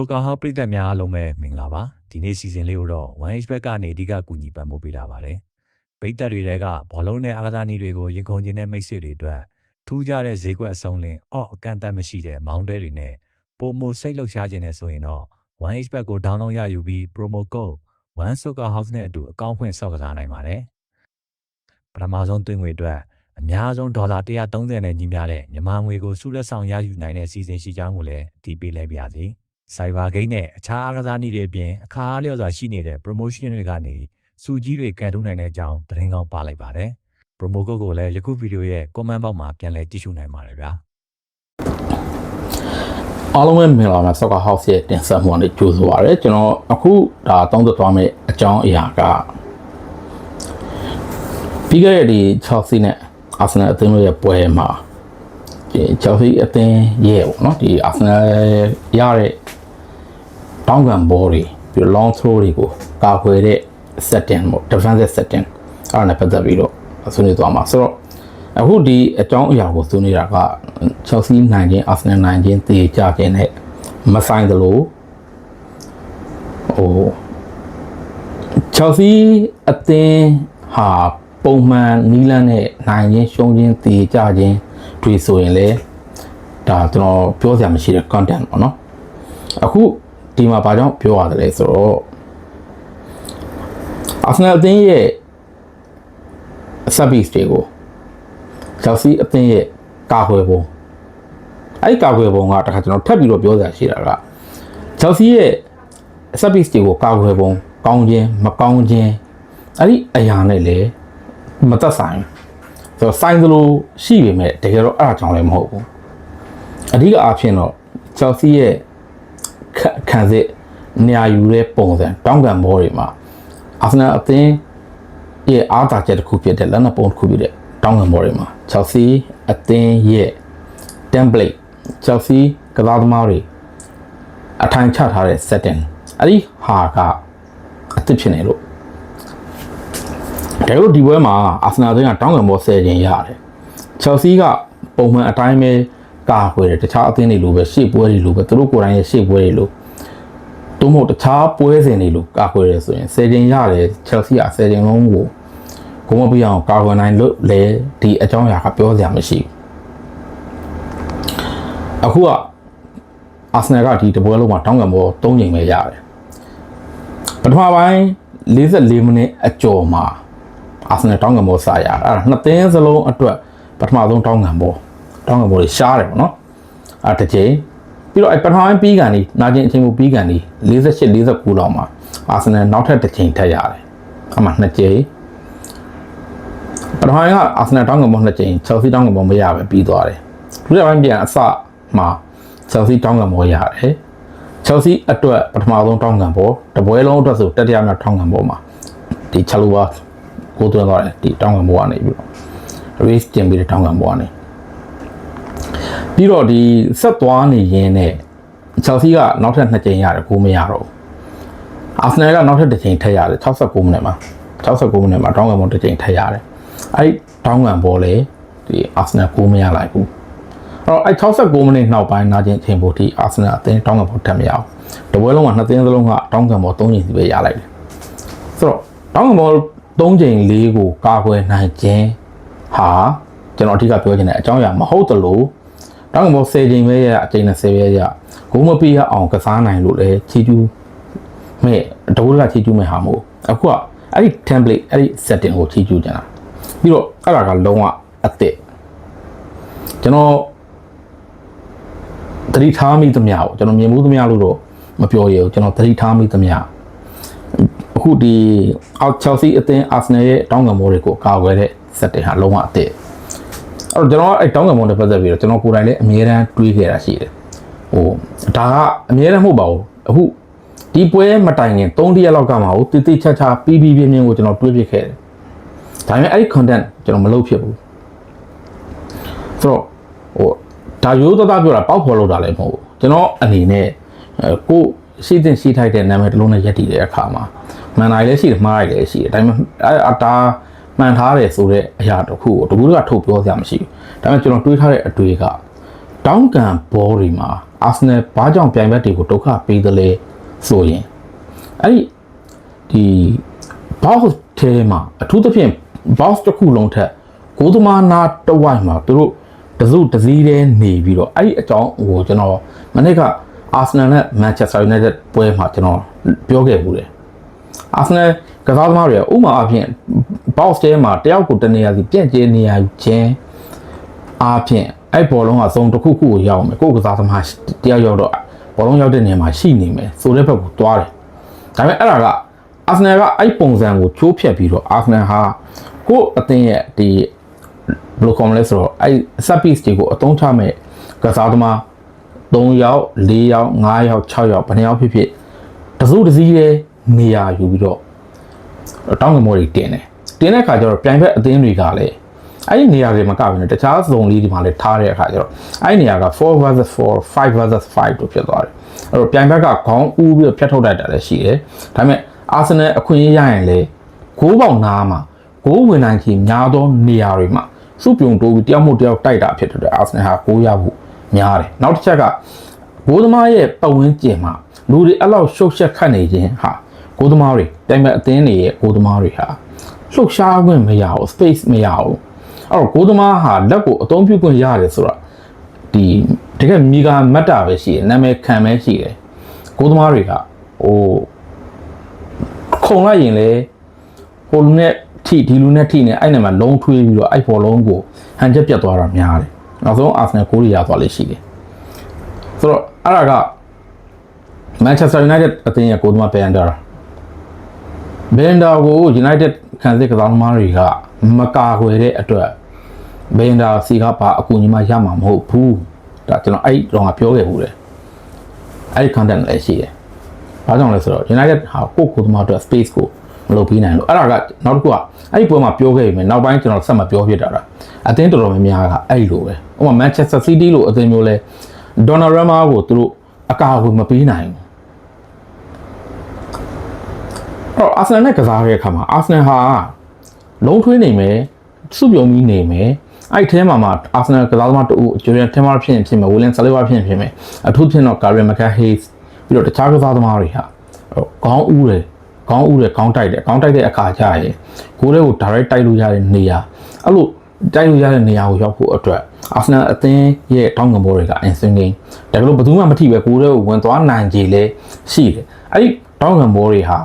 ဆိုကာဟောပရိသတ်များအားလုံးပဲမင်္ဂလာပါဒီနေ့စီစဉ်လေးကိုတော့ 1H ဘက်ကနေအဓိကကူညီပံ့ပိုးပေးတာပါတယ်ပရိသတ်တွေတဲကဘောလုံးနဲ့အားကစားနည်းတွေကိုရင်ခုန်ခြင်းနဲ့မိတ်ဆွေတွေအတွက်ထူးခြားတဲ့ဈေးကွက်အစုံလင်အော့အကန့်အသတ်မရှိတဲ့မောင်းတဲတွေနဲ့ပုံမစိတ်လှုပ်ရှားခြင်းနဲ့ဆိုရင်တော့ 1H ဘက်ကို download ရယူပြီး promo code 1 Soccer House နဲ့အတူအကောင့်ဖွင့်ဆောက်ကစားနိုင်ပါတယ်ပထမဆုံးသွင်းငွေအတွက်အများဆုံးဒေါ်လာ130နဲ့ညီမျှတဲ့မြန်မာငွေကိုစုလက်ဆောင်ရယူနိုင်တဲ့စီစဉ်ရှိကြောင်းကိုလည်းအတည်ပြုလိုက်ပါရစေ။ Cyber Game နဲ့အခြားအားကစားနည်းတွေအပြင်အခါအားလျော်စွာရှိနေတဲ့ promotion တွေကနေစုကြီးတွေကန်ထုတ်နိုင်တဲ့အကြောင်းသတင်းကောင်းပါလိုက်ပါတယ်။ promo code ကိုလည်းယခုဗီဒီယိုရဲ့ comment box မှာပြန်လည်ကြည့်ရှုနိုင်ပါတယ်ဗျာအားလုံးပဲမင်္ဂလာပါ Soccer House ရဲ့တင်ဆက်မှုနဲ့ကြိုဆိုပါရစေကျွန်တော်အခုဒါတောင်းတသွားမယ့်အကြောင်းအရာကပြီးခဲ့တဲ့ဒီ Chelsea နဲ့ Arsenal အသင်းတို့ရဲ့ပွဲမှာဒီ Chelsea အသင်းရဲ့ပေါ့နော်ဒီ Arsenal ရတဲ့ တောင်းကန်ဘောတွေပြီးတော့ long throw တွေကိုကာကွယ်တဲ့ setting ပေါ့ defensive setting အဲ့ဒါနဲ့ပတ်သက်ပြီးတော့ဆွေးနွေးသွားမှာဆိုတော့အခုဒီအကြောင်းအရာကိုဆွေးနွေးတာက Chelsea နိုင်ခြင်း Arsenal နိုင်ခြင်းတည်ကြခြင်းနဲ့မဆိုင်သလိုဟို Chelsea အသင်းဟာပုံမှန်နီးလန်းနဲ့နိုင်ခြင်းရှုံးခြင်းတည်ကြခြင်းတွေဆိုရင်လေဒါကျွန်တော်ပြောစရာမရှိတဲ့ content ပေါ့နော်အခု ဒီမှာဘာကြောင့်ပြောရတယ်လဲဆိုတော့ Arsenal အသင်းရဲ့ service တွေကို Chelsea အသင်းရဲ့ကာကွယ်ပုံအဲ့ဒီကာကွယ်ပုံကတခါကျွန်တော်ထပ်ပြီးတော့ပြောစရာရှိတာက Chelsea ရဲ့ service တွေကိုကာကွယ်ပုံကောင်းခြင်းမကောင်းခြင်းအဲ့ဒီအရာနဲ့လည်းမသက်ဆိုင်ဘူးဆိုတော့ဆိုင်သလိုရှိပေမဲ့တကယ်တော့အဲ့ဒါကြောင့်လည်းမဟုတ်ဘူးအဓိကအားဖြင့်တော့ Chelsea ရဲ့ ခခံစစ်နေရာယူတဲ့ပုံစံတောင်းကန်ဘောတွေမှာ Arsenal အသင်းရဲ့အားသာချက်တစ်ခုဖြစ်တဲ့လက်နက်ပုံတစ်ခုဖြစ်တဲ့တောင်းကန်ဘောတွေမှာ Chelsea အသင်းရဲ့ template Chelsea ကစားသမားတွေအထိုင်ချထားတဲ့ setting အဲ့ဒီဟာကအသစ်ဖြစ်နေလို့ဒါတို့ဒီပွဲမှာ Arsenal ကတောင်းကန်ဘော10ချိန်ရတယ် Chelsea ကပုံမှန်အတိုင်းပဲ ကာကွယ်တယ်တခြားအသင်းတွေလိုပဲရှေ့ပွဲတွေလိုပဲသူတို့ကိုယ်တိုင်ရဲ့ရှေ့ပွဲတွေလိုသို့မဟုတ်တခြားပွဲစဉ်တွေလိုကာကွယ်တယ်ဆိုရင်10ချိန်ရတယ် Chelsea က10ချိန်လုံးကိုကိုမပြအောင်ကာကွယ်နိုင်လို့လေဒီအကြောင်းအရာကပြောစရာမရှိဘူးအခုကအာဆနယ်ကဒီတပွဲလုံးမှာတောင်းကန်ဘော၃ချိန်ပဲရတယ်ပထမပိုင်း44မိနစ်အကျော်မှာအာဆနယ်တောင်းကန်ဘောစာရအဲ့ဒါနှစ်သင်းစလုံးအတွက်ပထမဆုံးတောင်းကန်ဘော တောင်းကန်ဘောတွေရှားတယ်ပေါ့နော်အဲ့တစ်ချိန်ပြီးတော့အဲ့ပထမပိုင်းပြီးကန်ဒီနာကျင်အချိန်ကိုပြီးကန်ဒီ48 49လောက်မှာအာဆနယ်နောက်ထပ်တစ်ချိန်ထပ်ရတယ်အမှနှစ်ချိန်ပထမပိုင်းကအာဆနယ်တောင်းကန်ဘောနှစ်ချိန်ချယ်ဆီတောင်းကန်ဘောမရပဲပြီးသွားတယ်ဒုတိယပိုင်းပြန်အစမှာချယ်ဆီတောင်းကန်ဘောရတယ်ချယ်ဆီအတွက်ပထမဆုံးတောင်းကန်ဘောတပွဲလုံးအတွက်ဆိုတတိယမြောက်တောင်းကန်ဘောမှာဒီချလူပါကိုသွင်းသွားတယ်ဒီတောင်းကန်ဘောကနေပြီးတော့ race တင်ပြီးတဲ့တောင်းကန်ဘောကနေ ပြီးတော့ဒီဆက်သွားနေရင်းနဲ့ချယ်ဆီကနောက်ထပ်2ကြိမ်ရတယ်ကိုမရတော့ဘူးအာဆနယ်ကနောက်ထပ်တစ်ကြိမ်ထပ်ရတယ်69မိနစ်မှာ69မိနစ်မှာတောင်းကန်ဘောတစ်ကြိမ်ထပ်ရတယ်အဲ့ဒီတောင်းကန်ဘောလေဒီအာဆနယ်ကိုမရလိုက်ဘူးအဲ့တော့အဲ69မိနစ်နောက်ပိုင်းနာကျင်အချိန်ပိုထိအာဆင်နယ်အသင်းတောင်းကန်ပေါ်တက်မရအောင်တပွဲလုံးကနှစ်သင်းစလုံးကတောင်းကန်ပေါ်3ချိန်စီပဲရလိုက်တယ်ဆိုတော့တောင်းကန်ပေါ်3ချိန်၄ကိုကာကွယ်နိုင်ခြင်းဟာကျွန်တော်အဓိကပြောချင်တဲ့အကြောင်းအရာမဟုတ်တလို့ တောင်းကန်ပေါ်10ချိန်ပဲရအချိန်20ပဲရဂိုးမပေးရအောင်ကစားနိုင်လို့လေချီကျူးမဲ့တကူကချီကျူးမဲ့ဟာမို့အခုကအဲ့ဒီ template အဲ့ဒီ setting ကိုချီကျူးကြတာပြီးတော့အဲ့ဒါကလုံးဝအစ်စ်ကျွန်တော်သတိထားမိသမျှကိုကျွန်တော်မြင်မှုသမျှလို့တော့မပြောရဘူးကျွန်တော်သတိထားမိသမျှအခုဒီအောက် Chelsea အသင်း Arsenal ရဲ့တောင်းကံမိုးတွေကိုကာကွယ်တဲ့ setting ဟာလုံးဝအသစ် အဲ့တော့ကျွန်တော်အဲ့တောင်းကံမိုးတွေပတ်သက်ပြီးတော့ကျွန်တော်ကိုယ်တိုင်လည်းအမြဲတမ်းတွေးခဲ့တာရှိတယ်ဟိုဒါကအမြဲတမ်းမဟုတ်ပါဘူးအခုဒီပွဲမတိုင်ခင်3ရက်လောက်ကမှဟိုတိတိချာချာပြီးပြီးပြင်းပြင်းကိုကျွန်တော်တွေးပြခဲ့တယ်ဒါပေမဲ့အဲ့ဒီ content ကျွန်တော်မလုပ်ဖြစ်ဘူးဆိုတော့ဟိုဒါရိုးသားသားပြောတာပေါက်ဖော်လို့တာလည်းမဟုတ်ဘူးကျွန်တော်အနေနဲ့အဲကိုရှိတဲ့ရှိထိုက်တဲ့နာမည်တစ်လုံးနဲ့ရက်တည်တဲ့အခါမှာမှန်တိုင်းလည်းရှိတယ်မှားတယ်လည်းရှိတယ်ဒါပေမဲ့အဲအတား မှန်ထားတယ်ဆိုတဲ့အရာတစ်ခုကိုတကူကထုတ်ပြောစရာမရှိဘူးဒါပေမဲ့ကျွန်တော်တွေးထားတဲ့အတွေ့ကတောင်းကန်ဘောတွေမှာအာဆနယ်ဘာကြောင့်ပြိုင်ဘက်တွေကိုဒုက္ခပေးသလဲဆိုရင်အဲ့ဒီဒီဘောက်ထဲမှာအထူးသဖြင့်ဘောက်တစ်ခုလုံးထက်ကိုသမားနာတဝိုက်မှာသူတို့တစုတစည်းတည်းနေပြီးတော့အဲ့ဒီအကြောင်းဟိုကျွန်တော်မနေ့ကအာဆနယ်နဲ့မန်ချက်စတာယူနိုက်တက်ပွဲမှာကျွန်တော်ပြောခဲ့ဘူးတယ်အာဆနယ်ကစားသမားတွေကဥမာအဖြစ် ဘော့စ်တဲမှာတယောက်ကိုတနေရာစီပြန့်ကျဲနေရာချင်းအားဖြင့်အဲ့ဘောလုံးကစုံတစ်ခုခုကိုရောက်မယ်ကိုယ်ကစားသမားတယောက်ရောက်တော့ဘောလုံးရောက်တဲ့နေရာမှာရှိနေမယ်ဆိုတဲ့ဘက်ကိုသွားတယ်ဒါပေမဲ့အဲ့ဒါကအာဆနယ်ကအဲ့ပုံစံကိုချိုးဖျက်ပြီးတော့အာဆနယ်ဟာကိုယ့်အသင်းရဲ့ဒီဘယ်လိုခေါ်မလဲဆိုတော့အဲ့ set piece တွေကိုအသုံးချမဲ့ကစားသမား3ယောက်4ယောက်5ယောက်6ယောက်ဘယ်နှယောက်ဖြစ်ဖြစ်တစုတစည်းရဲ့နေရာယူပြီးတော့တောင်းကမောတွေတင်တယ် တင်တဲ့အခါကျတော့ပြိုင်ဘက်အသင်းတွေကလည်းအဲ့ဒီနေရာတွေမှာကပ်ပြီးတော့တခြားစုံလေးဒီမှာလည်းထားတဲ့အခါကျတော့အဲ့ဒီနေရာက4 versus 4 5 versus 5တို့ဖြစ်သွားတယ်အဲ့တော့ပြိုင်ဘက်ကခေါင်းဦးပြီးတော့ဖြတ်ထုတ်လိုက်တာလည်းရှိတယ်ဒါပေမဲ့အာဆင်နယ်အခွင့်အရေးရရင်လေဂိုးပေါင်နာမှာဂိုးဝင်နိုင်ချေများသောနေရာတွေမှာစုပြုံတိုးပြီးတယောက်မို့တယောက်တိုက်တာဖြစ်တဲ့အတွက်အာဆင်နယ်ဟာဂိုးရဖို့များတယ်နောက်တစ်ချက်ကဘိုးသမားရဲ့ပတ်ဝန်းကျင်မှာလူတွေအဲ့လောက်ရှုပ်ရှက်ခတ်နေခြင်းဟာကိုးသမားတွေတိုင်မဲ့အသင်းတွေရဲ့ကိုးသမားတွေဟာ လှုပ်ရှားခွင့်မရဘူး space မရဘူးအဲ့တော့ကိုးသမားဟာလက်ကိုအသုံးပြုခွင့်ရတယ်ဆိုတော့ဒီတကယ်မိဂါမတ်တာပဲရှိတယ်နာမည်ခံပဲရှိတယ်ကိုးသမားတွေကဟိုခုံလိုက်ရင်လေဟိုလူနဲ့ထိဒီလူနဲ့ထိနေအဲ့နေမှာလုံးထွေးပြီးတော့အဲ့ဘောလုံးကိုဟန်ချက်ပြတ်သွားတာများတယ်နောက်ဆုံးအာဆင်နယ်ကိုးရီရသွားလိမ့်ရှိတယ်ဆိုတော့အဲ့ဒါက Manchester United အသင်းရဲ့ကိုယ်သမားဘန်ဒါ ဘန်ဒါကို United ခံစစ်ကစားသမားတွေကမကာကွယ်တဲ့အတွက်ဘန်ဒါစီကပါအကူအညီမှရမှာမဟုတ်ဘူးဒါကျွန်တော်အဲ့တော့ကပြောခဲ့ဘူးလေအဲ့ဒီ content လည်းရှိတယ်ဘာကြောင့်လဲဆိုတော့ United ဟာကိုယ့်ကိုယ်သမားအတွက် space ကိုမလုပ်ပေးနိုင်လို့အဲ့ဒါကနောက်တစ်ခုကအဲ့ဒီပွဲမှာပြောခဲ့ပြီနောက်ပိုင်းကျွန်တော်ဆက်မပြောဖြစ်တာလားအသင်းတော်တော်များများကအဲ့လိုပဲဥပမာ Manchester City လို့အသင်းမျိုးလဲဒေါ်နာရမာကိုသူတို့အကာအကွယ်မပေးနိုင်ဘူးအဲ့ တော့အာဆင်နယ်နဲ့ကစားခဲ့တဲ့အခါမှာအာဆင်နယ်ဟာလုံးထွေးနေမယ်စုပြုံပြီးနေမယ်အဲ့ဒီထဲမှာမှအာဆင်နယ်ကစားသမားတူဂျူရီယန်တင်မာဖြစ်ရင်ဖြစ်မယ်ဝီလန်ဆလီဗာဖြစ်ရင်ဖြစ်မယ်အထူးဖြင့်တော့ကာရီမကန်ဟေးစ်ပြီးတော့တခြားကစားသမားတွေဟာခေါင်းဦးတယ်ခေါင်းဦးတယ်ခေါင်းတိုက်တယ်ခေါင်းတိုက်တဲ့အခါကျရင်ကိုယ်လေးကို direct တိုက်လို့ရတဲ့နေရာအဲ့လိုတိုက်လို့ရတဲ့နေရာကိုရောက်ဖို့အတွက်အာဆင်နယ်အသင်းရဲ့တောင်းကံဘောတွေက insane game ဒါကလို့ဘယ်သူမှမထိပဲကိုယ်လေးကိုဝင်သွားနိုင်ကြလေရှိတယ်အဲ့ဒီတောင်းကံဘောတွေဟာ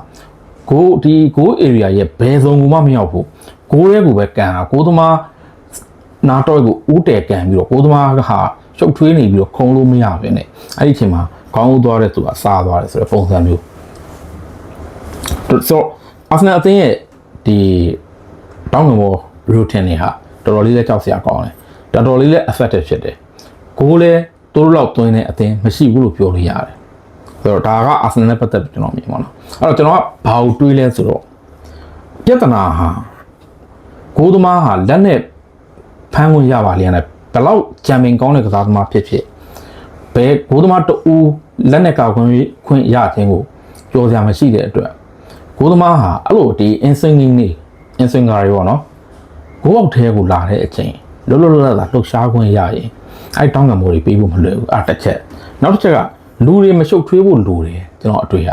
ကိုဒီကို area ရဲ့ဘယ်စုံကမှမရောက်ဘူးကိုယ်လေးကိုပဲကန်တာကိုသမားနာတော့ကိုဦးတယ်ကန်ပြီးတော့ကိုသမားကဟာရှုပ်ထွေးနေပြီးတော့ခုံလို့မရပဲနဲ့အဲ့ဒီအချိန်မှာခေါင်းဦးသွားတဲ့သူကစားသွားတယ်ဆိုတဲ့ပုံစံမျိုးဆိုအာဆင်နယ်အသင်းရဲ့ဒီတောင်းကံဘော routine တွေဟာတော်တော်လေးလည်းကြောက်စရာကောင်းတယ်တော်တော်လေးလည်း effective ဖြစ်တယ်ကိုယ်လည်းတိုးလောက်သွင်းတဲ့အသင်းမရှိဘူးလို့ပြောလို့ရတယ် ဆိုတော့ဒါကအာဆင်နယ်နဲ့ပတ်သက်ပြီးကျွန်တော်မြင်ပါတော့အဲ့တော့ကျွန်တော်ကဘာကိုတွေးလဲဆိုတော့ပြဿနာဟာကိုသမားဟာလက်နဲ့ဖမ်းဝင်ရပါလျက်နဲ့ဘယ်လောက်ချန်ပီယံကောင်းတဲ့ကစားသမားဖြစ်ဖြစ်ဘယ်ကိုသမားတူလက်နဲ့ကောက်ခွင့်ခွင့်ရခြင်းကိုကြော်စရာမရှိတဲ့အတွက်ကိုသမားဟာအဲ့လိုဒီ insane နေ insane ကားတွေပေါ့နော်ကိုယ့်အောက်ထဲကိုလာတဲ့အချိန်လွတ်လွတ်လပ်လပ်လှုပ်ရှားခွင့်ရရင်အဲ့တောင်းကံမိုးတွေပေးဖို့မလွယ်ဘူးအဲ့တစ်ချက်နောက်တစ်ချက်က လူတွေမရှုပ်ထွေးဖို့လိုတယ်ကျွန်တော်အတွေ့ရ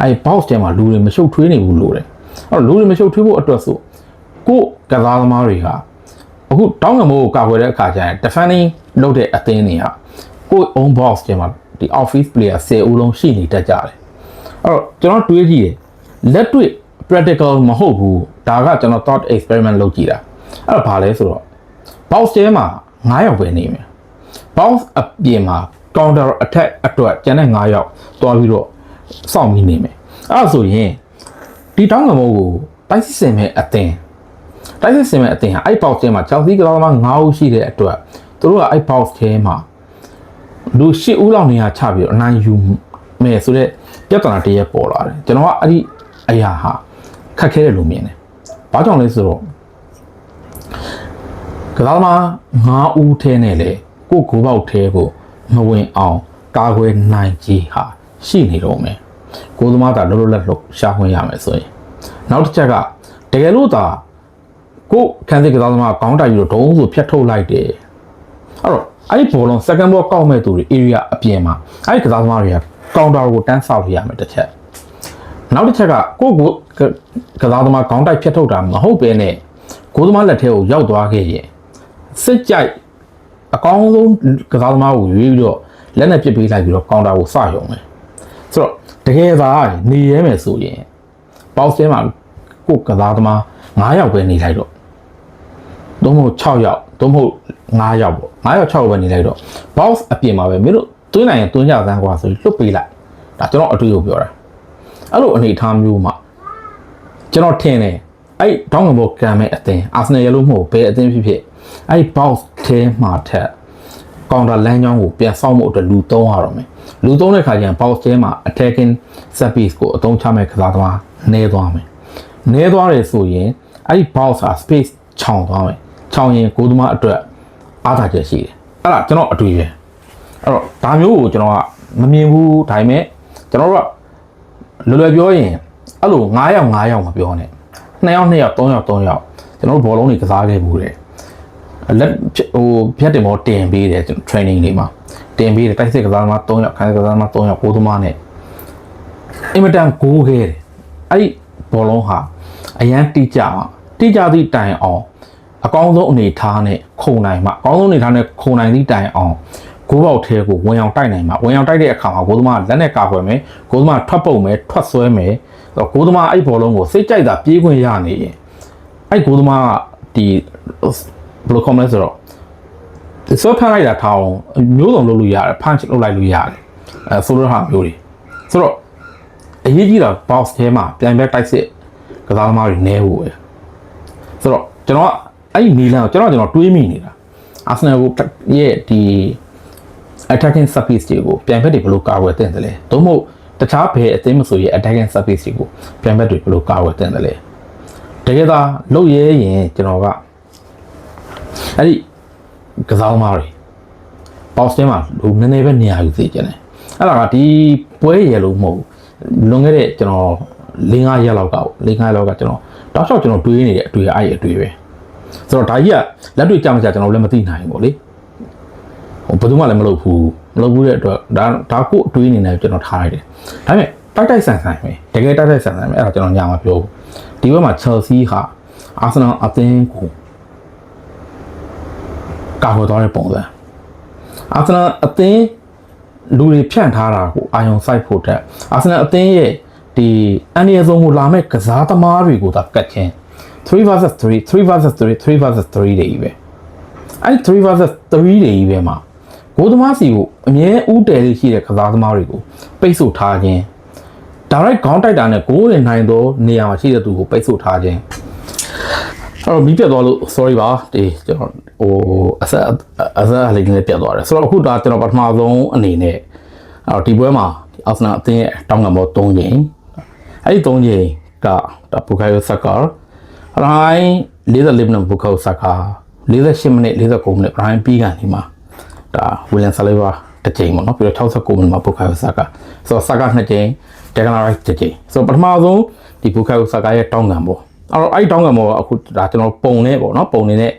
အဲ့ box ထဲမှာလူတွေမရှုပ်ထွေးနေဘူးလိုတယ်အဲ့တော့လူတွေမရှုပ်ထွေးဖို့အတွက်ဆိုကိုယ့်ကစားသမားတွေကအခုတောင်းကံမိုးကိုကာကွယ်တဲ့အခါကျရင် defending လုပ်တဲ့အသင်းတွေကကိုယ့် own box ထဲမှာဒီ office player 10ဦးလုံးရှိနေတတ်ကြတယ်အဲ့တော့ကျွန်တော်တွေးကြည့်တယ်လက်တွေ့ practical မဟုတ်ဘူးဒါကကျွန်တော် thought experiment လုပ်ကြည့်တာအဲ့တော့ဘာလဲဆိုတော့ box ထဲမှာ9ယောက်ပဲနေမယ် box အပြင်မှာ counter attack အတွက်ကျန်တဲ့9ယောက်တွားပြီးတော့စောင့်ပြီးနေမယ်အဲ့ဒါဆိုရင်ဒီတောင်းကမိုးကိုတိုက်စစ်စင်မဲ့အသင်းတိုက်စစ်စင်မဲ့အသင်းဟာအဲ့ box ထဲမှာ Chelsea ကစားသမား9ဦးရှိတဲ့အတွက်သူတို့ကအဲ့ box ထဲမှာလူ10ဦးလောက်နေရာချပြီးတော့အနိုင်ယူမယ်ဆိုတော့ပြဿနာတစ်ရက်ပေါ်လာတယ်ကျွန်တော်ကအဲ့ဒီအရာဟာခက်ခဲတယ်လို့မြင်တယ်။ဘာကြောင့်လဲဆိုတော့ကစားသမား9ဦးထဲနဲ့လေကိုကိုပေါက်ထဲကို မဝင်အောင်ကာကွယ်နိုင်ကြီးဟာရှိနေတော့မယ်။ကိုသမားသာလောလောလတ်လို့ရှာခွင့်ရမယ်ဆိုရင်နောက်တစ်ချက်ကတကယ်လို့သာကိုခန်းစစ်ကစားသမားကောင်းတိုက်ပြီးတော့ဒုံးဆိုဖြတ်ထုတ်လိုက်တယ်။အဲ့တော့အဲ့ဒီဘောလုံး second ball ကောက်မဲ့သူတွေ area အပြင်မှာအဲ့ဒီကစားသမားတွေက counter ကိုတန်းဆောက်ရမယ်တစ်ချက်နောက်တစ်ချက်ကကိုယ့်ကိုကစားသမားခေါင်းတိုက်ဖြတ်ထုတ်တာမဟုတ်ပဲနဲ့ကိုယ်သမားလက်ထဲကိုရောက်သွားခဲ့ရင်စစ်ကြိုက် အကောင်းဆုံးကစားသမားကိုရွေးပြီးတော့လက်နဲ့ပစ်ပေးလိုက်ပြီးတော့ counter ကိုစရုံမယ်ဆိုတော့တကယ်သာနေရဲမယ်ဆိုရင်ပေါက်စဲမှာကိုယ်ကစားသမား9ယောက်ပဲနေလိုက်တော့သို့မဟုတ်6ယောက်သို့မဟုတ်9ယောက်ပေါ့9ယောက်6ယောက်ပဲနေလိုက်တော့ box အပြင်မှာပဲမင်းတို့တွင်းနိုင်ရင်တွင်းကြစမ်းကွာဆိုပြီးလွတ်ပေးလိုက်ဒါကျွန်တော်အတွေ့အကြုံပြောတာအဲ့လိုအနေအထားမျိုးမှာကျွန်တော်ထင်တယ်အဲ့တောင်းငဘောကံမဲ့အသင်းအာဆနယ်ရလို့မဟုတ်ဘယ်အသင်းဖြစ်ဖြစ် အဲ့ box ထဲမှာထက်ကောင်တာလမ်းကြောင်းကိုပြန်ဆောက်မှုအတွက်လူသုံးရတော့မယ်လူသုံးတဲ့ခါကျရင် box ထဲမှာ attacking set piece ကိုအသုံးချမဲ့ကစားသမားနည်းသွားမယ်နည်းသွားတယ်ဆိုရင်အဲ့ဒီ box ဟာ space ခြောင်သွားမယ်ခြောင်ရင်ကိုယ်သမားအတွက်အားသာချက်ရှိတယ်အဲ့ဒါကျွန်တော်အတွေ့ပဲအဲ့တော့ဒါမျိုးကိုကျွန်တော်ကမမြင်ဘူးဒါပေမဲ့ကျွန်တော်တို့ကလွယ်လွယ်ပြောရင်အဲ့လို9ယောက်9ယောက်မပြောနဲ့2ယောက်2ယောက်3ယောက်3ယောက်ကျွန်တော်တို့ဘောလုံးတွေကစားခဲ့ဘူးတယ် လက်ဟိုဖြတ်တင်မောတင်ပေးတယ်ကျွန်တော် training တွေမှာတင်ပေးတယ်တိုက်စစ်ကစားသမား3ယောက်ခိုင်းကစားသမား3ယောက်ကိုယ်သမားနဲ့အင်မတန်ကိုးခဲ့တယ်အဲ့ဒီဘောလုံးဟာအရန်တိကျအောင်တိကျသည့်တိုင်အောင်အကောင်းဆုံးအနေထားနဲ့ခုံနိုင်မှာအကောင်းဆုံးအနေထားနဲ့ခုံနိုင်သည့်တိုင်အောင်ကိုးပေါက်သေးကိုဝင်အောင်တိုက်နိုင်မှာဝင်အောင်တိုက်တဲ့အခါမှာကိုသမားလက်နဲ့ကာကွယ်မယ်ကိုသမားထွက်ပုတ်မယ်ထွက်ဆွဲမယ်အဲ့တော့ကိုသမားအဲ့ဘောလုံးကိုစိတ်ကြိုက်တာပြေးခွင့်ရနေရင်အဲ့ကိုသမားကဒီ ဘယ်လိုခေါ်မလဲဆိုတော့ဆွဲဖမ်းလိုက်တာထောင်းမျိုးစုံလုပ်လို့ရတယ် punch လုပ်လိုက်လို့ရတယ်အဲဆိုလိုဟာမျိုးတွေဆိုတော့အရေးကြီးတာ box ထဲမှာပြန်ပဲတိုက်စစ်ကစားသမားတွေနဲဖို့ပဲဆိုတော့ကျွန်တော်ကအဲ့ဒီနီလန်ကိုကျွန်တော်ကျွန်တော်တွေးမိနေတာအာဆနယ်ကိုရဲ့ဒီ attacking surface တွေကိုပြန်ဘက်တွေဘယ်လိုကာကွယ်တင်တယ်လဲသို့မဟုတ်တခြားဘယ်အသင်းမဆိုရဲ့ attacking surface တွေကိုပြန်ဘက်တွေဘယ်လိုကာကွယ်တင်တယ်လဲတကယ်သာလုပ်ရဲရင်ကျွန်တော်က အဲ့ဒီကစားသမားတွေပေါစတင်မှာလူနည်းနည်းပဲနေရာယူစေချင်တယ်အဲ့ဒါကဒီပွဲရလို့မဟုတ်ဘူးလွန်ခဲ့တဲ့ကျွန်တော်၄၅ရက်လောက်က၄၅ရက်လောက်ကကျွန်တော်တောက်လျှောက်ကျွန်တော်တွေးနေတဲ့အတွေ့အဲ့ဒီအတွေ့ပဲဆိုတော့ဒါကြီးကလက်တွေ့ကြမကြကျွန်တော်လည်းမသိနိုင်ဘူးလေဟိုဘယ်သူမှလည်းမလုပ်ဘူးမလုပ်ဘူးတဲ့အတွက်ဒါဒါကိုအတွေးအနေနဲ့ကျွန်တော်ထားလိုက်တယ်ဒါပေမဲ့တိုက်တိုက်ဆန်ဆန်ပဲတကယ်တိုက်တိုက်ဆန်ဆန်ပဲအဲ့ဒါကျွန်တော်ညာမပြောဘူးဒီဘက်မှာ Chelsea ဟာ Arsenal အသင်းကို ကာကွယ်သွားတဲ့ပုံစံအာဆနယ်အသင်းလူတွေဖြန့်ထားတာကိုအာယုံစိုက်ဖို့တက်အာဆနယ်အသင်းရဲ့ဒီအန်ဒီယဆုံးကိုလာမဲ့ကစားသမားတွေကိုသာကတ်ချင်း3 versus 3 3 versus 3 3 versus 3တွေကြီးပဲအဲ့3 versus 3တွေကြီးပဲမှာဂိုးသမားစီကိုအမြဲဥတည်လေးရှိတဲ့ကစားသမားတွေကိုပိတ်ဆို့ထားခြင်း direct ခေါင်းတိုက်တာနဲ့ဂိုးဝင်နိုင်သောနေရာမှာရှိတဲ့သူကိုပိတ်ဆို့ထားခြင်း အဲ့တော့မီးပြတ်သွားလို့ sorry ပါဒီကျွန်တော်ဟိုအဆက်အဆက်လေးလေးပြတ်သွားတယ်ဆိုတော့အခုဒါကျွန်တော်ပထမဆုံးအနေနဲ့အဲ့တော့ဒီပွဲမှာအာဆနယ်အသင်းရဲ့တောင်းကံပေါ်3ချိန်အဲ့ဒီ3ချိန်ကဒါဘူကာယိုဆက်ကရိုင်း40မိနစ်ဘူကာယိုဆက်က48မိနစ်49မိနစ်ရိုင်းပြီးကန်ဒီမှာဒါဝီလန်ဆာလီဗာတစ်ချိန်ပေါ့နော်ပြီးတော့69မိနစ်မှာဘူကာယိုဆက်ကဆိုတော့ဆက်က2ချိန်ဒက်ဂနာရိုက်တစ်ချိန်ဆိုတော့ပထမဆုံးဒီဘူကာယိုဆက်ကရဲ့တောင်းကံပေါ် အဲ့တော့အဲ့ဒီတောင်းကံပေါ်ကအခုဒါကျွန်တော်ပုံနဲ့ပေါ့နော်ပုံနေနဲ့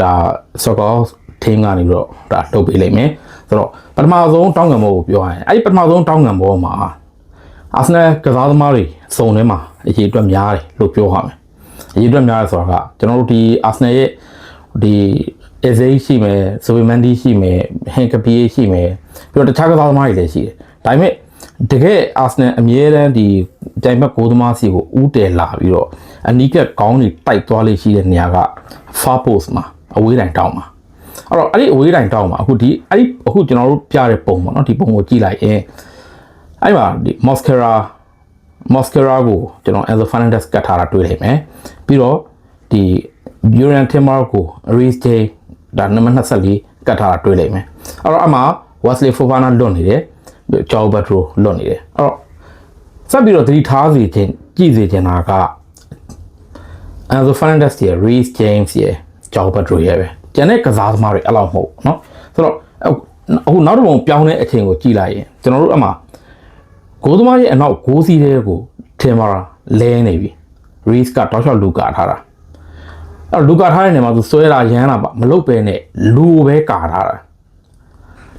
ဒါ soccer team ကနေပြီးတော့ဒါလုပ်ပေးလိုက်မယ်ဆိုတော့ပထမဆုံးတောင်းငံဘောကိုပြောရရင်အဲ့ဒီပထမဆုံးတောင်းငံဘောမှာအာဆနယ်ကစားသမားတွေစုံထဲမှာအရေးအတွက်များတယ်လို့ပြောရမယ်အရေးအတွက်များတယ်ဆိုတာကကျွန်တော်တို့ဒီအာဆနယ်ရဲ့ဒီအဇိရှိမယ်ဆိုဗီမန်ဒီရှိမယ်ဟင်ကပီရှိမယ်ပြီးတော့တခြားကစားသမားတွေလည်းရှိတယ်ဒါပေမဲ့ တကယ်အာဆနယ်အမြဲတမ်းဒီတိုင်ဘက်ကိုသမားစီကိုဥတည်လာပြီးတော့အနီးကပ်ကောင်းတွေတိုက်သွားလေးရှိတဲ့နေရာက far post မှာအဝေးတိုင်တောင်းမှာအဲ့တော့အဲ့ဒီအဝေးတိုင်တောင်းမှာအခုဒီအဲ့ဒီအခုကျွန်တော်တို့ပြတဲ့ပုံပေါ့နော်ဒီပုံကိုကြည့်လိုက်ရင်အဲ့မှာဒီ mascara mascara ကိုကျွန်တော် Enzo Fernandez ကတ်ထားတာတွေ့လိုက်မယ်ပြီးတော့ဒီ Urian Timber ကို Reece J ဒါနံပါတ်24ကတ်ထားတာတွေ့လိုက်မယ်အဲ့တော့အမှ Wesley Fofana လွတ်နေတယ် Joao Pedro လွတ်နေတယ်အဲ့တော့စပ်ပြီးတော့သတိထားစီခြင်းကြည့်စီခြင်းတာက Enzo Fernandez ရဲ့ Reece James ရဲ့ Joao Pedro ရဲ့ပဲကျန်တဲ့ကစားသမားတွေအဲ့လောက်မဟုတ်เนาะဆိုတော့အခုနောက်တစ်ပုံပြောင်းတဲ့အချိန်ကိုကြည့်လိုက်ရင်ကျွန်တော်တို့အမှဂိုးသမားရဲ့အနောက်ဂိုးစီးတဲ့ကိုထင်ပါလဲနေပြီ Reece ကတောက်လျှောက်လူကာထားတာအဲ့လူကာထားတဲ့နေရာမှာသူဆွဲတာရမ်းတာပါမလုတ်ပဲနဲ့လူပဲကာထားတာ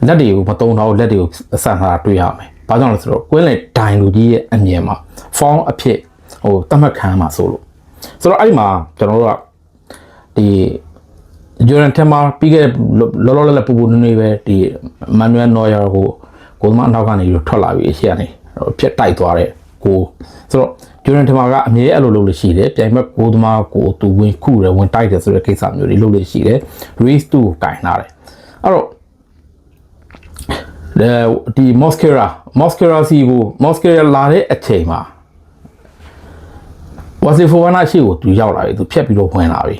လက်တွေကိုမတုံတော့လက်တွေကိုအဆန်ထားတာတွေ့ရမယ်။ဘာကြောင့်လဲဆိုတော့ကွင်းလေဒိုင်လူကြီးရဲ့အမြင်မှာ form အဖြစ်ဟိုတတ်မှတ်ခံရမှာဆိုလို့ဆိုတော့အဲ့ဒီမှာကျွန်တော်တို့ကဒီဂျိုရန်တမ်မာပြီးခဲ့လောလောလတ်လတ်ပူပူနွေးနွေးပဲဒီမန်နွယ်နော်ယာကိုကိုသမားအနောက်ကနေပြီးထွက်လာပြီးအရှိကနေဖြတ်တိုက်သွားတဲ့ကိုဆိုတော့ဂျိုရန်တမ်မာကအမြဲအဲ့လိုလုပ်လို့ရှိတယ်ပြိုင်ဘက်ကိုသမားကိုသူဝင်ခုတယ်ဝင်တိုက်တယ်ဆိုတဲ့ကိစ္စမျိုးတွေလုပ်လို့ရှိတယ် race 2ကိုကင်လာတယ်အဲ့တော့ ဒီ Mosquera Mosquera စီကို Mosquera လာတဲ့အချိန်မှာဝါစီဖိုဝနာရှိကိုသူရောက်လာပြီသူဖြတ်ပြီးတော့ဝင်လာပြီ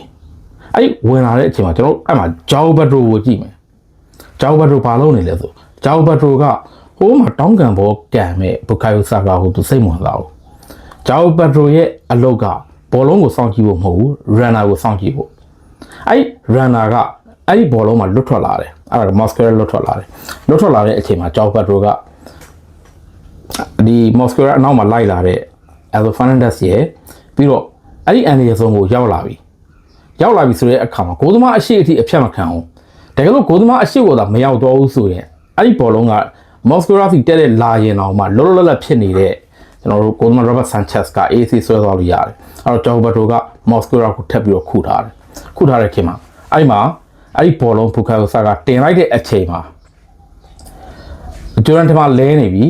အဲ့ဝင်လာတဲ့အချိန်မှာကျွန်တော်အဲ့မှာဂျောဘတ်ဒရိုကိုကြည့်မယ်ဂျောဘတ်ဒရိုဘာလုပ်နေလဲဆိုဂျောဘတ်ဒရိုကဟိုးမှာတောင်းကန်ဘောကန်မဲ့ဘုကာယိုဆာကာကိုသူစိတ်ဝင်စားဘူးဂျောဘတ်ဒရိုရဲ့အလုတ်ကဘောလုံးကိုစောင့်ကြည့်ဖို့မဟုတ်ဘူးရန်နာကိုစောင့်ကြည့်ဖို့အဲ့ရန်နာကအဲ့ဒီဘောလုံးမှာလွတ်ထွက်လာတယ် အဲ့ဒါမော်စကရာလွတ်ထွက်လာတယ်လွတ်ထွက်လာတဲ့အချိန်မှာဂျောဘတ်ဒရိုကဒီမော်စကရာအနောက်မှာလိုက်လာတဲ့ Aldo Fernandez ရဲ့ပြီးတော့အဲ့ဒီအန်ဒီရဆုံးကိုရောက်လာပြီရောက်လာပြီဆိုတဲ့အခါမှာဂိုးသမားအရှိအထိအဖြတ်မခံအောင်တကယ်လို့ဂိုးသမားအရှိကိုသာမရောက်တော့ဘူးဆိုရင်အဲ့ဒီဘောလုံးကမော်စကိုရာဖီတက်တဲ့လာရင်တော့မှလောလောလတ်လတ်ဖြစ်နေတဲ့ကျွန်တော်တို့ဂိုးသမား Robert Sanchez က AC ဆွဲသွားလို့ရတယ်အဲ့တော့ဂျောဘတ်တိုကမော်စကိုရာကိုထပ်ပြီးတော့ခုထားတယ်ခုထားတဲ့ခင်မှာအဲ့ဒီမှာ အဲ့ဒီဘောလုံးဖူကာကိုဆာကတင်လိုက်တဲ့အချိန်မှာဂျိုရန်တမလဲနေပြီ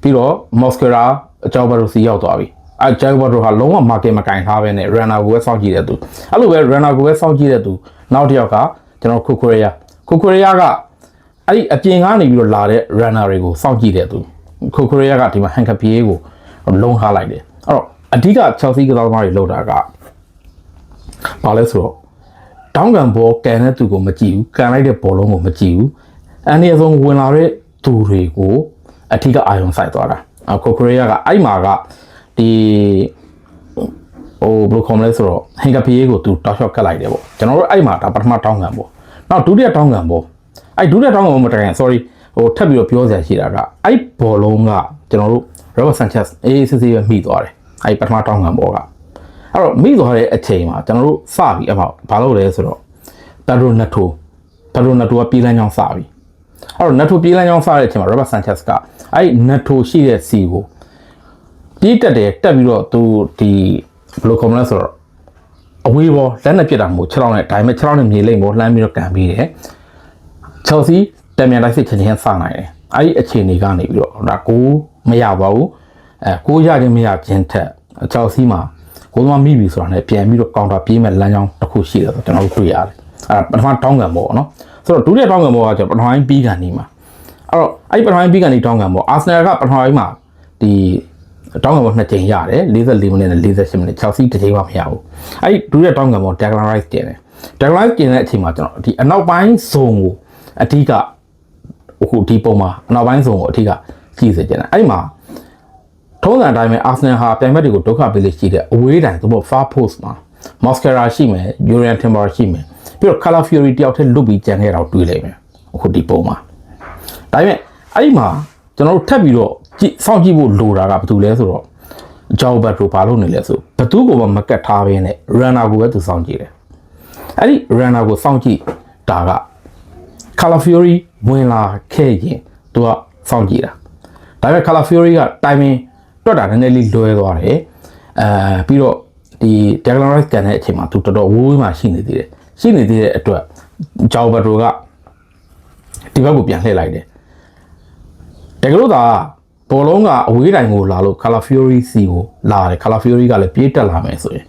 ပြီးတော့မော်စကိုရာအကြောဘတ်တိုစီရောက်သွားပြီအဲဂျိုင်ဘော်တို့ဟာလုံးဝ market မကင်ထားပဲနဲ့ runner ကိုပဲစောင့်ကြည့်တဲ့သူအဲ့လိုပဲ runner ကိုပဲစောင့်ကြည့်တဲ့သူနောက်တစ်ယောက်ကကျွန်တော်ခိုကိုရီးယားခိုကိုရီးယားကအဲ့ဒီအပြင်ကနေပြီးတော့လာတဲ့ runner တွေကိုစောင့်ကြည့်တဲ့သူခိုကိုရီးယားကဒီမှာ Hankapie ကိုလုံးထားလိုက်တယ်အဲ့တော့အဓိက Chelsea ကစားသမားတွေလောက်တာကဘာလဲဆိုတော့ တောင်းကန်ဘောကန်တဲ့သူကိုမကြည့်ဘူးကန်လိုက်တဲ့ဘောလုံးကိုမကြည့်ဘူးအန်ဒီအဆုံးဝင်လာတဲ့သူတွေကိုအထီးကအာယုံဆိုင်သွားတာအခုကိုရီးယားကအဲ့မှာကဒီဟိုဘယ်လိုခေါ်မလဲဆိုတော့ဟင်ကပီယေကိုသူတောက်လျှော့ကတ်လိုက်တယ်ပေါ့ကျွန်တော်တို့အဲ့မှာဒါပထမတောင်းကန်ပေါ့နောက်ဒုတိယတောင်းကန်ပေါ့အဲ့ဒုတိယတောင်းကန်မတိုင် sorry ဟိုထပ်ပြီးတော့ပြောစရာရှိတာကအဲ့ဘောလုံးကကျွန်တော်တို့ Robert Sanchez အေးစစ်စစ်ပဲမိသွားတယ်အဲ့ပထမတောင်းကန်ပေါ့က အဲ့တော့မိသွားတဲ့အချိန်မှာကျွန်တော်တို့စပြီးအမှဘာလုပ်လဲဆိုတော့ Pedro Neto Pedro Neto ကပြေးလန်းချောင်းစပြီအဲ့တော့ Neto ပြေးလန်းချောင်းစတဲ့အချိန်မှာ Robert Sanchez ကအဲ့ Neto ရှိတဲ့စီကိုပြေးတက်တယ်တက်ပြီးတော့သူဒီဘယ်လိုခေါ်မလဲဆိုတော့အဝေးပေါ်လက်နဲ့ပြစ်တာမဟုတ်6လောက်နဲ့ဒါပေမဲ့6လောက်နဲ့မြေလိမ့်ပေါ်လှမ်းပြီးတော့ကန်ပြီးတယ် Chelsea တမြန်လိုက်စစ်ချင်းချင်းစနိုင်တယ်အဲ့ဒီအခြေအနေကနေပြီးတော့ဒါကိုမရပါဘူးအဲကိုရခြင်းမရခြင်းထက် Chelsea မှာ ကိုသမားမိပြီဆိုတာနဲ့ပြန်ပြီးတော့ကောင်တာပြေးမဲ့လမ်းကြောင်းတစ်ခုရှိတယ်ဆိုတော့ကျွန်တော်တို့တွေ့ရတယ်အဲပထမတောင်းကန်ပေါ့နော်ဆိုတော့ဒုတိယတောင်းကန်ပေါ့ကကျွန်တော်ပထမပိုင်းပြီးကန်နေမှာအဲ့တော့အဲ့ဒီပထမပိုင်းပြီးကန်နေတောင်းကန်ပေါ့အာဆနယ်ကပထမပိုင်းမှာဒီတောင်းကန်ပေါ်နှစ်ကြိမ်ရတယ်44မိနစ်နဲ့48မိနစ် Chelsea တစ်ကြိမ်မှမရဘူးအဲ့ဒီဒုတိယတောင်းကန်ပေါ် Declan Rice ကျင်တယ် Declan Rice ကျင်တဲ့အချိန်မှာကျွန်တော်ဒီအနောက်ပိုင်းဇုံကိုအဓိကအခုဒီပုံမှာအနောက်ပိုင်းဇုံကိုအဓိကကြည့်စေချင်တယ်အဲ့ဒီမှာ ထုံးစံအတိုင်းပဲ Arsenal ဟာပြိုင်ဘက်တွေကိုဒုက္ခပေးလိမ့်ရှိတဲ့အဝေးတိုင်းသို့မဟုတ် far post မှာ Mosquera ရှိမယ် Julian Timber ရှိမယ်ပြီးတော့ Cala Fiori တယောက်တည်းလွတ်ပြီးကြံခဲ့တာကိုတွေ့လိမ့်မယ်အခုဒီပုံမှာဒါပေမဲ့အဲ့ဒီမှာကျွန်တော်တို့ထပ်ပြီးတော့ကြည့်စောင့်ကြည့်ဖို့လိုတာကဘာတူလဲဆိုတော့ဂျောဘတ်ရိုဘာလို့နေလဲဆိုဘသူကိုမှမကတ်ထားဘဲနဲ့ runner ကိုပဲသူစောင့်ကြည့်တယ်အဲ့ဒီ runner ကိုစောင့်ကြည့်တာက Calafiori ဝင်လာခဲ့ရင်သူကစောင့်ကြည့်တာဒါပေမဲ့ Calafiori က timing တွက်တာနည်းနည်းလေးလွဲသွားတယ်အဲပြီးတော့ဒီ Declan Rice ကန်တဲ့အချိန်မှာသူတော်တော်ဝိုးဝေးမှရှိနေသေးတယ်ရှိနေသေးတဲ့အတွက်ဂျောဘတ်ရိုကဒီဘက်ကိုပြန်လှည့်လိုက်တယ်တကယ်လို့သာဘောလုံးကအဝေးတိုင်းကိုလာလို့ Calafiori စီကိုလာတယ် Calafiori ကလည်းပြေးတက်လာမယ်ဆိုရင်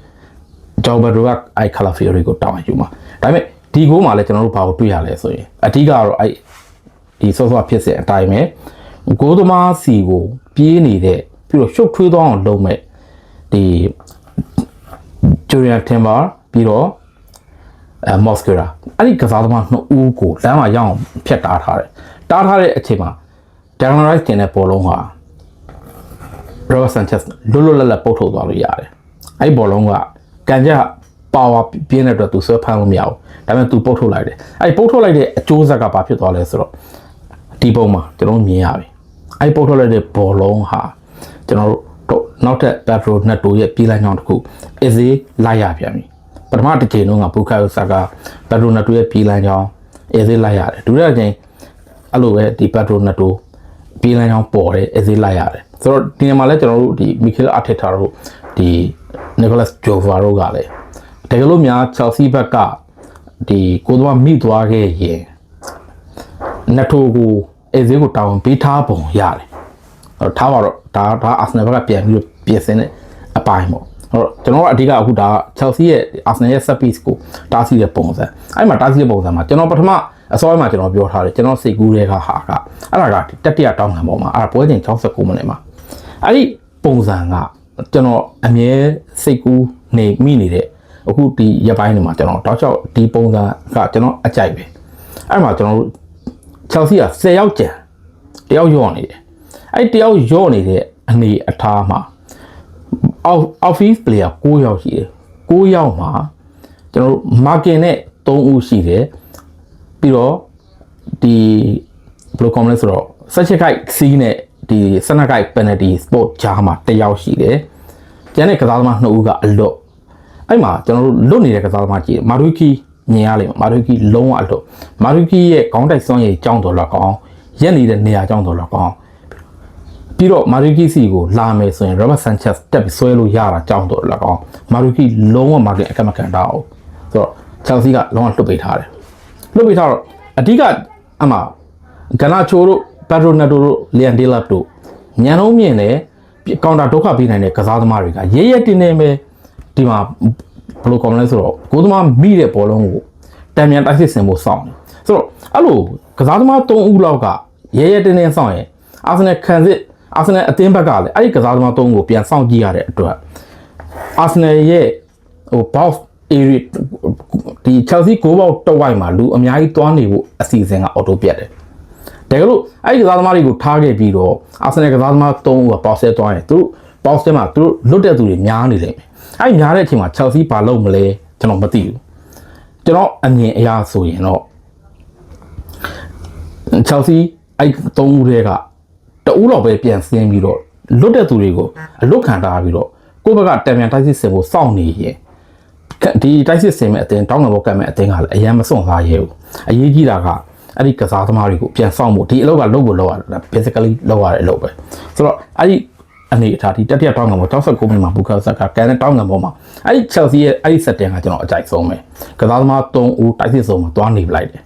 ဂျောဘတ်ရိုကအဲ Calafiori ကိုတောင်းယူမှာဒါပေမဲ့ဒီဂိုးမှာလည်းကျွန်တော်တို့ဘာကိုတွေ့ရလဲဆိုရင်အဓိကတော့အဲဒီဆော့ဆော့ဖြစ်စေအတိုင်းပဲဂိုးသမားစီကိုပြေးနေတဲ့ ပြီးတော့ရှုပ်ထွေးသွားအောင်လုပ်မဲ့ဒီဂျူရီယာတင်ဘာပြီးတော့အဲမော့စကရာအဲ့ဒီကစားသမားနှစ်ဦးကိုလမ်းမှာရောက်အောင်ဖျက်တားထားတယ်တားထားတဲ့အချိန်မှာဒန်ရိုက်တင်တဲ့ဘောလုံးဟာရောဘတ်ဆန်ချက်လွတ်လွတ်လပ်လပ်ပုတ်ထုတ်သွားလို့ရတယ်အဲ့ဒီဘောလုံးကကန်ကြပါဝါပြင်းတဲ့အတွက်သူဆွဲဖမ်းလို့မရဘူးဒါပေမဲ့သူပုတ်ထုတ်လိုက်တယ်အဲ့ဒီပုတ်ထုတ်လိုက်တဲ့အကျိုးဆက်ကဘာဖြစ်သွားလဲဆိုတော့ဒီပုံမှာကျွန်တော်မြင်ရပြီအဲ့ဒီပုတ်ထုတ်လိုက်တဲ့ဘောလုံးဟာ ကျွန်တော်တို့နောက်ထပ်ဘက်ဖရိုနှစ်တိုရဲ့ပြေးလိုက်ကြောင်းတစ်ခုအစ်စေးလိုက်ရပြန်ပြီပထမတစ်ချိန်လုံးကဘူကာယိုဆာကဘက်ဖရိုနှစ်တိုရဲ့ပြေးလိုက်ကြောင်းအစ်စေးလိုက်ရတယ်ဒုတိယချိန်အဲ့လိုပဲဒီပက်ထရိုနက်တိုပြေးလမ်းကြောင်းပေါ်တယ်အသေးလိုက်ရတယ်ဆိုတော့ဒီနေရာမှာလည်းကျွန်တော်တို့ဒီမီခဲလ်အာတက်တာတို့ဒီနီကိုလတ်ဂျိုဗာတို့ကလည်းတကယ်လို့များချယ်ဆီဘက်ကဒီကိုသွားမိသွားခဲ့ရင်နက်တိုကိုအသေးကိုတောင်းပေးထားပုံရတယ် အဲ့တော့ထားပါတော့ဒါဒါအာဆနယ်ဘက်ကပြန်ပြီးတော့ပြင်ဆင်တဲ့အပိုင်းပေါ့ဟုတ်တော့ကျွန်တော်ကအဓိကအခုဒါ Chelsea ရဲ့ Arsenal ရဲ့ set piece ကိုတားဆီးတဲ့ပုံစံအဲ့မှာတားဆီးတဲ့ပုံစံမှာကျွန်တော်ပထမအစောပိုင်းမှာကျွန်တော်ပြောထားတယ်ကျွန်တော်စိတ်ကူးတဲ့ကဟာကအဲ့ဒါကတတိယတောင်းခံပေါ်မှာအဲ့ဒါပွဲချိန်69မိနစ်မှာအဲ့ဒီပုံစံကကျွန်တော်အမြဲစိတ်ကူးနေမိနေတဲ့အခုဒီရက်ပိုင်းတွေမှာကျွန်တော်တောက်လျှောက်ဒီပုံစံကကျွန်တော်အကြိုက်ပဲအဲ့မှာကျွန်တော်တို့ Chelsea က10ယောက်ကျန်တယောက်ယော့နေတယ် အဲ့တယောက်ယော့နေတဲ့အနေအထားမှာ out office player 9ယောက်ရှိတယ်9ယောက်မှာကျွန်တော်တို့ market နဲ့3ဦးရှိတယ်ပြီးတော့ဒီဘယ်လိုကောင်းလဲဆိုတော့ set check guide C နဲ့ဒီစန guide penalty sport ကြားမှာ1ယောက်ရှိတယ်ကျန်တဲ့ကစားသမား2ဦးကအလွတ်အဲ့မှာကျွန်တော်တို့လွတ်နေတဲ့ကစားသမားကြီးမာရူကီမြင်ရလိမ့်မယ်မာရူကီလုံးဝအလွတ်မာရူကီရဲ့ခေါင်းတိုက်စွမ်းရည်ကြောင်းတော်လောက်ကောင်းရက်နေတဲ့နေရာကြောင်းတော်လောက်ကောင်း ပြီးတော့မာရီကီစီကိုလာမယ်ဆိုရင် Robert Sanchez တက်ပြီးဆွဲလို့ရတာကြောင်းတော့လည်းကောင်းမာရီကီလုံးဝမာကင်အကမကန်တာအောင်ဆိုတော့ Chelsea ကလုံးဝလွတ်ပေးထားတယ်လွတ်ပေးထားတော့အဓိကအမှဂနာချိုတို့ပက်ဒရိုနက်တိုတို့လီယန်ဒေးလပ်တို့ညံလုံးမြင်တယ်ကောင်တာဒုက္ခပေးနိုင်တဲ့ကစားသမားတွေကရဲရဲတင်းတင်းပဲဒီမှာဘယ်လိုကောင်းလဲဆိုတော့ကိုသမားမိတဲ့ဘောလုံးကိုတံမြန်တိုက်စစ်ဆင်ဖို့စောင့်တယ်ဆိုတော့အဲ့လိုကစားသမား၃ဦးလောက်ကရဲရဲတင်းတင်းစောင့်ရင်အာဆင်နယ်ခံစစ် အာဆင်နယ်အသင်းဘက်ကလည်းအဲ့ဒီကစားသမား၃ဦးကိုပြန်စောင့်ကြည့်ရတဲ့အတွက်အာဆင်နယ်ရဲ့ဟို box area ဒီ Chelsea ဂိုးပေါက်တစ်ဝိုက်မှာလူအများကြီးတွားနေဖို့အစီအစဉ်ကအော်တိုပြတ်တယ်တကယ်လို့အဲ့ဒီကစားသမားတွေကိုထားခဲ့ပြီးတော့အာဆင်နယ်ကစားသမား၃ဦးကပေါက်ဆဲသွားရင်သူတို့ပေါက်ဆဲမှာသူတို့လွတ်တဲ့သူတွေများနေလိမ့်မယ်အဲ့ဒီများတဲ့အချိန်မှာ Chelsea ဘာလုပ်မလဲကျွန်တော်မသိဘူးကျွန်တော်အမြင်အရဆိုရင်တော့ Chelsea အဲ့၃ဦးတွေက တအူးတော့ပဲပြန်ဆင်းပြီးတော့လွတ်တဲ့သူတွေကိုအလွတ်ခံထားပြီးတော့ကိုယ့်ဘက်ကတံမြန်တိုက်စစ်စင်ကိုစောင့်နေရင်ဒီတိုက်စစ်စင်မဲ့အတင်းတောင်းငဘောကတ်မဲ့အတင်းကလည်းအရင်မစွန့်စားရဲဘူးအရေးကြီးတာကအဲ့ဒီကစားသမားတွေကိုပြန်ဆောင်ဖို့ဒီအလုပ်ကလုပ်ဖို့လုပ်ရတယ် basically လုပ်ရတဲ့အလုပ်ပဲဆိုတော့အဲ့ဒီအနေအထားဒီတတိယတောင်းငံပေါ်69မိနစ်မှာဘူကာဆာကကန်တဲ့တောင်းငံပေါ်မှာအဲ့ဒီ Chelsea ရဲ့အဲ့ဒီ setting ကကျွန်တော်အကြိုက်ဆုံးပဲကစားသမား3ဦးတိုက်စစ်ဆုံးမှာတွားနေပလိုက်တယ်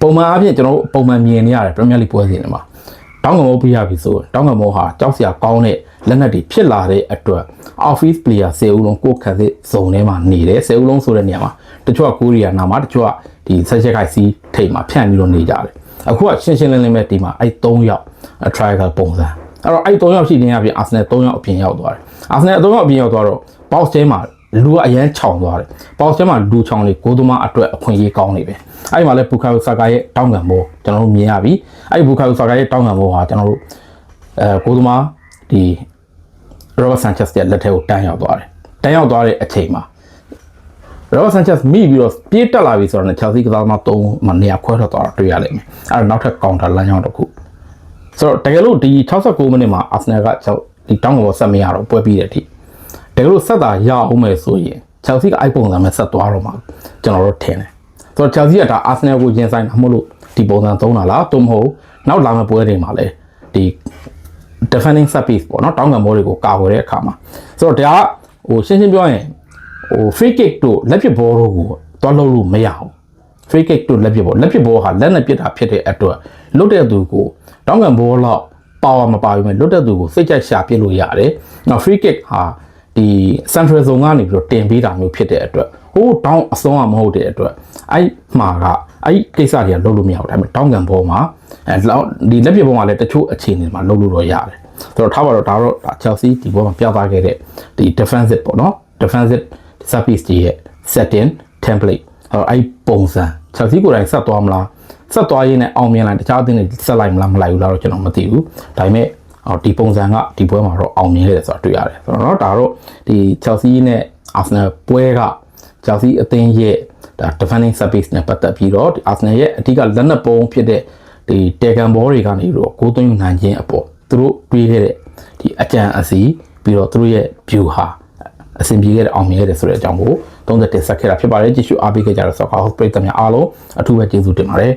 ပုံမှန်အားဖြင့်ကျွန်တော်တို့ပုံမှန်မြင်နေရတယ်ပရီးမီးယားလိပွဲစဉ်တွေမှာ တောင်းကမောပြရပြီဆိုရင်တောင်းကမောဟာကြောက်စရာကောင်းတဲ့လက်နက်တွေဖြစ်လာတဲ့အတွက် office player 10ဦးလုံးကိုယ်ခန့်စစ်ဇုံထဲမှာနေတယ်10ဦးလုံးဆိုတဲ့နေရာမှာတချို့ကကိုရီးယားနာမှာတချို့ကဒီဆက်ချက်ခိုက်စီးထိတ်မှာဖြန့်ပြီးတော့နေကြတယ်အခုကရှင်းရှင်းလင်းလင်းပဲဒီမှာအဲ့3ယောက် trial ပုံစံအဲ့တော့အဲ့3ယောက်ရှိနေရပြင် Arsenal 3ယောက်အပြင်ရောက်သွားတယ် Arsenal 3ယောက်အပြင်ရောက်သွားတော့ box ထဲမှာ လူကအရန်ခြောင်သွားတယ်။ပေါက်ထဲမှာလူချောင်လေးကိုသမားအတွက်အခွင့်အရေးကောင်းနေပဲ။အဲ့ဒီမှာလဲဘူကာယိုဆာကာရဲ့တောင်းငံဘောကျွန်တော်တို့မြင်ရပြီ။အဲ့ဒီဘူကာယိုဆာကာရဲ့တောင်းငံဘောဟာကျွန်တော်တို့အဲကိုသမားဒီရောဘတ်ဆန်ချက်စ်ရဲ့လက်ထဲကိုတန်းရောက်သွားတယ်။တန်းရောက်သွားတဲ့အချိန်မှာရောဘတ်ဆန်ချက်စ်မိပြီးတော့ပြေးတက်လာပြီဆိုတော့ Chelsea ကစားသမား၃မနေရာခွဲထွက်သွားတာတွေ့ရလိမ့်မယ်။အဲ့တော့နောက်ထပ်ကောင်တာလမ်းကြောင်းတစ်ခုဆိုတော့တကယ်လို့ဒီ69မိနစ်မှာ Arsenal ကဒီတောင်းငံဘောဆက်မရတော့ပွဲပြီးတဲ့အထိ တကယ်လို့ဆက်တာရအောင်မယ်ဆိုရင် Chelsea ကအိုက်ပုံစံနဲ့ဆက်သွားတော့မှာကျွန်တော်တို့ထင်တယ်။ဆိုတော့ Chelsea ကဒါ Arsenal ကိုရင်ဆိုင်တာမဟုတ်လို့ဒီပုံစံသုံးတာလားတုံးမဟုတ်နောက်လာမယ့်ပွဲတွေမှာလည်းဒီ defending set piece ပေါ့နော်တောင်းကန်ဘောတွေကိုကာဝယ်တဲ့အခါမှာဆိုတော့ဒါကဟိုရှင်းရှင်းပြောရင်ဟို free kick တို့လက်ပစ်ဘောတို့ကိုတွားလို့လို့မရဘူး free kick တို့လက်ပစ်ဘောလက်ပစ်ဘောဟာလက်နဲ့ပစ်တာဖြစ်တဲ့အတွက်လွတ်တဲ့သူကိုတောင်းကန်ဘောလောက်ပါဝါမပါဘူးမဲ့လွတ်တဲ့သူကိုစိတ်ကြိုက်ရှာပစ်လို့ရတယ်။နောက် free kick ဟာ ဒီ central zone ကနေပြီးတော့တင်ပေးတာမျိုးဖြစ်တဲ့အတွက်ဟိုးတောင်းအစုံးကမဟုတ်တဲ့အတွက်အဲ့မှာကအဲ့ကိစ္စတွေကလုပ်လို့မရဘူးဒါပေမဲ့တောင်းကန်ဘောမှာအဲလောက်ဒီလက်ပြဘောမှာလည်းတချို့အခြေအနေမှာလုပ်လို့တော့ရတယ်ဆိုတော့ထားပါတော့ဒါတော့ဒါ Chelsea ဒီဘောမှာပြသခဲ့တဲ့ဒီ defensive ပေါ့နော် defensive service တွေရဲ့ setting template အဲ့အဲ့ပုံစံ Chelsea ကိုယ်တိုင်ဆက်သွားမလားဆက်သွားရင်းနဲ့အောင်မြင်လိုက်တခြားအသင်းတွေဆက်လိုက်မလားမလိုက်ဘူးလားတော့ကျွန်တော်မသိဘူးဒါပေမဲ့ အော်ဒီပုံစံကဒီပွဲမှာတော့အောင်မြင်ခဲ့တယ်ဆိုတာတွေ့ရတယ်ဆိုတော့ဒါတော့ဒီ Chelsea နဲ့ Arsenal ပွဲက Chelsea အသင်းရဲ့ဒါ defending service နဲ့ပတ်သက်ပြီးတော့ Arsenal ရဲ့အဓိကလက်နက်ပုံးဖြစ်တဲ့ဒီတေကန်ဘောတွေကနေတော့ကိုးသွင်းနိုင်ခြင်းအပေါ်သူတို့တွေးခဲ့တဲ့ဒီအကြံအစီပြီးတော့သူတို့ရဲ့ view ဟာအဆင်ပြေခဲ့တဲ့အောင်မြင်ခဲ့တယ်ဆိုတဲ့အကြောင်းကို30တင်ဆက်ခဲ့တာဖြစ်ပါတယ်ကြည့်ရှုအားပေးခဲ့ကြတဲ့ Soccer House ပရိသတ်များအားလုံးအထူးပဲကျေးဇူးတင်ပါတယ်